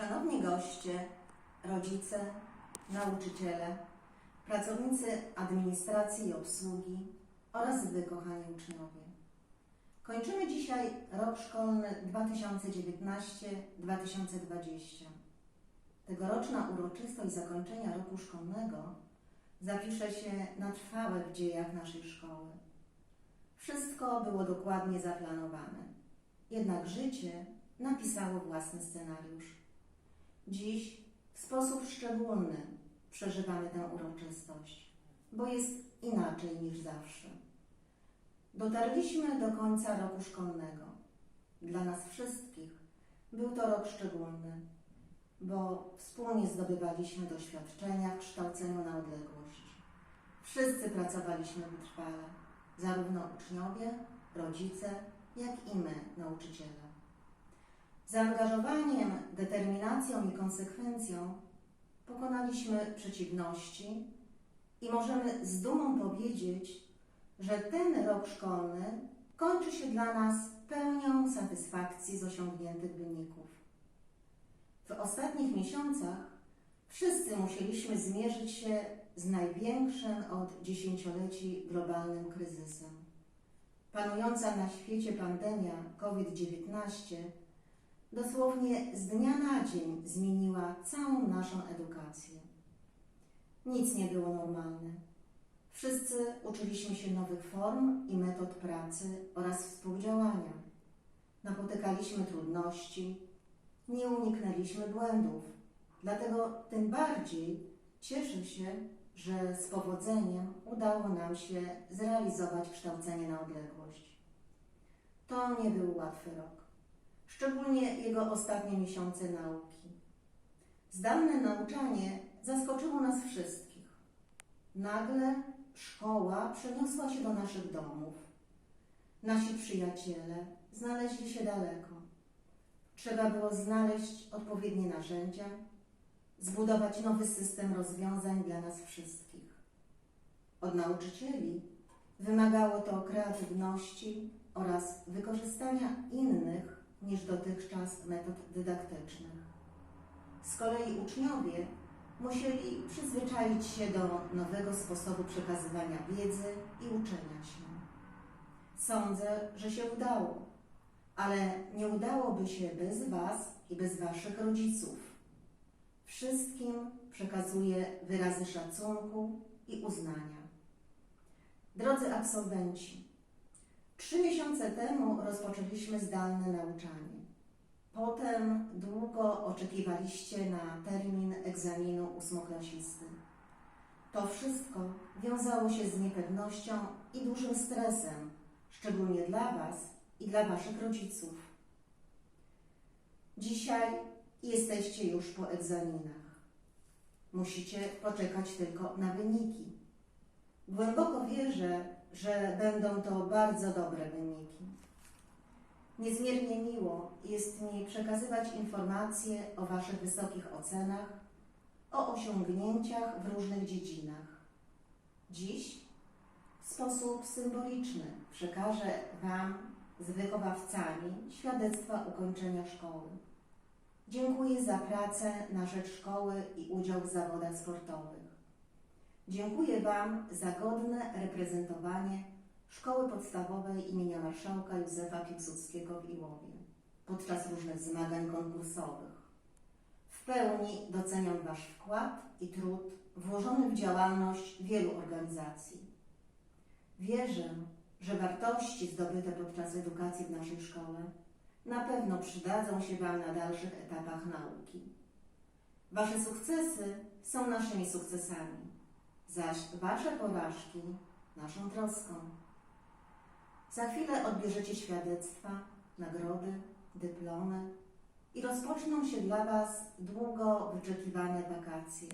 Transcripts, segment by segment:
Szanowni goście, rodzice, nauczyciele, pracownicy administracji i obsługi oraz wy, kochani uczniowie. Kończymy dzisiaj rok szkolny 2019-2020. Tegoroczna uroczystość zakończenia roku szkolnego zapisze się na trwałe w dziejach naszej szkoły. Wszystko było dokładnie zaplanowane, jednak życie napisało własny scenariusz. Dziś w sposób szczególny przeżywamy tę uroczystość, bo jest inaczej niż zawsze. Dotarliśmy do końca roku szkolnego. Dla nas wszystkich był to rok szczególny, bo wspólnie zdobywaliśmy doświadczenia w kształceniu na odległość. Wszyscy pracowaliśmy wytrwale, zarówno uczniowie, rodzice, jak i my, nauczyciele. Zaangażowaniem, determinacją i konsekwencją pokonaliśmy przeciwności i możemy z dumą powiedzieć, że ten rok szkolny kończy się dla nas pełnią satysfakcji z osiągniętych wyników. W ostatnich miesiącach wszyscy musieliśmy zmierzyć się z największym od dziesięcioleci globalnym kryzysem. Panująca na świecie pandemia COVID-19 dosłownie z dnia na dzień zmieniła całą naszą edukację. Nic nie było normalne. Wszyscy uczyliśmy się nowych form i metod pracy oraz współdziałania. Napotykaliśmy trudności, nie uniknęliśmy błędów. Dlatego tym bardziej cieszę się, że z powodzeniem udało nam się zrealizować kształcenie na odległość. To nie był łatwy rok, szczególnie jego ostatnie miesiące nauki. Zdalne nauczanie zaskoczyło nas wszystkich. Nagle szkoła przeniosła się do naszych domów. Nasi przyjaciele znaleźli się daleko. Trzeba było znaleźć odpowiednie narzędzia, zbudować nowy system rozwiązań dla nas wszystkich. Od nauczycieli wymagało to kreatywności oraz wykorzystania innych niż dotychczas metod dydaktycznych. Z kolei uczniowie musieli przyzwyczaić się do nowego sposobu przekazywania wiedzy i uczenia się. Sądzę, że się udało, ale nie udałoby się bez Was i bez Waszych rodziców. Wszystkim przekazuję wyrazy szacunku i uznania. Drodzy absolwenci, trzy miesiące temu rozpoczęliśmy zdalne nauczanie. Potem długo oczekiwaliście na termin egzaminu ósmoklasisty. To wszystko wiązało się z niepewnością i dużym stresem, szczególnie dla Was i dla Waszych rodziców. Dzisiaj jesteście już po egzaminach. Musicie poczekać tylko na wyniki. Głęboko wierzę, że będą to bardzo dobre wyniki. Niezmiernie miło jest mi przekazywać informacje o Waszych wysokich ocenach, o osiągnięciach w różnych dziedzinach. Dziś w sposób symboliczny przekażę Wam z wychowawcami świadectwa ukończenia szkoły. Dziękuję za pracę na rzecz szkoły i udział w zawodach sportowych. Dziękuję Wam za godne reprezentowanie Szkoły Podstawowej imienia Marszałka Józefa Piłsudskiego w Iłowie podczas różnych zmagań konkursowych. W pełni doceniam Wasz wkład i trud włożony w działalność wielu organizacji. Wierzę, że wartości zdobyte podczas edukacji w naszej szkole na pewno przydadzą się Wam na dalszych etapach nauki. Wasze sukcesy są naszymi sukcesami, zaś Wasze porażki naszą troską. Za chwilę odbierzecie świadectwa, nagrody, dyplomy i rozpoczną się dla Was długo wyczekiwane wakacje,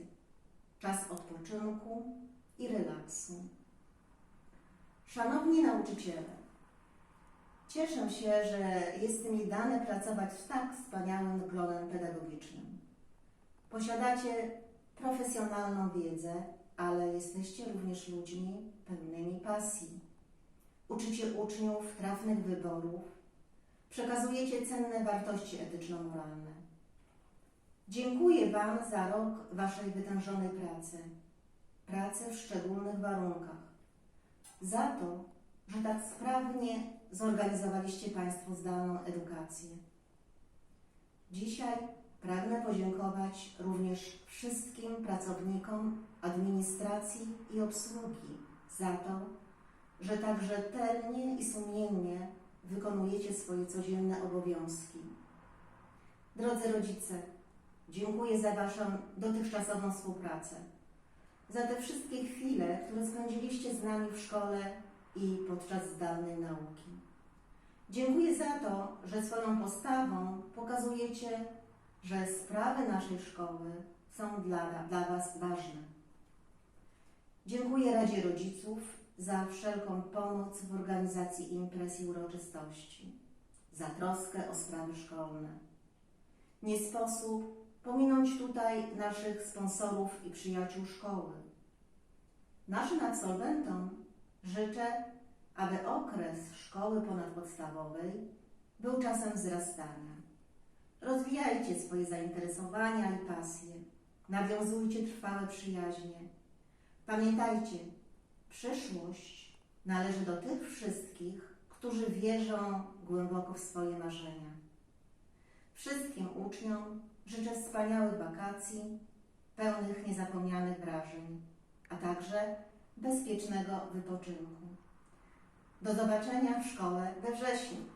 czas odpoczynku i relaksu. Szanowni nauczyciele, cieszę się, że jest mi dane pracować w tak wspaniałym gronem pedagogicznym. Posiadacie profesjonalną wiedzę, ale jesteście również ludźmi pełnymi pasji. Uczycie uczniów trafnych wyborów, przekazujecie cenne wartości etyczno-moralne. Dziękuję Wam za rok Waszej wytężonej pracy, pracy w szczególnych warunkach, za to, że tak sprawnie zorganizowaliście Państwo zdalną edukację. Dzisiaj pragnę podziękować również wszystkim pracownikom administracji i obsługi za to, że tak rzetelnie i sumiennie wykonujecie swoje codzienne obowiązki. Drodzy rodzice, dziękuję za Waszą dotychczasową współpracę, za te wszystkie chwile, które spędziliście z nami w szkole i podczas zdalnej nauki. Dziękuję za to, że swoją postawą pokazujecie, że sprawy naszej szkoły są dla, dla Was ważne. Dziękuję Radzie Rodziców za wszelką pomoc w organizacji imprez i uroczystości, za troskę o sprawy szkolne. Nie sposób pominąć tutaj naszych sponsorów i przyjaciół szkoły. Naszym absolwentom życzę, aby okres szkoły ponadpodstawowej był czasem wzrastania. Rozwijajcie swoje zainteresowania i pasje, nawiązujcie trwałe przyjaźnie. Pamiętajcie, przyszłość należy do tych wszystkich, którzy wierzą głęboko w swoje marzenia. Wszystkim uczniom życzę wspaniałych wakacji, pełnych niezapomnianych wrażeń, a także bezpiecznego wypoczynku. Do zobaczenia w szkole we wrześniu.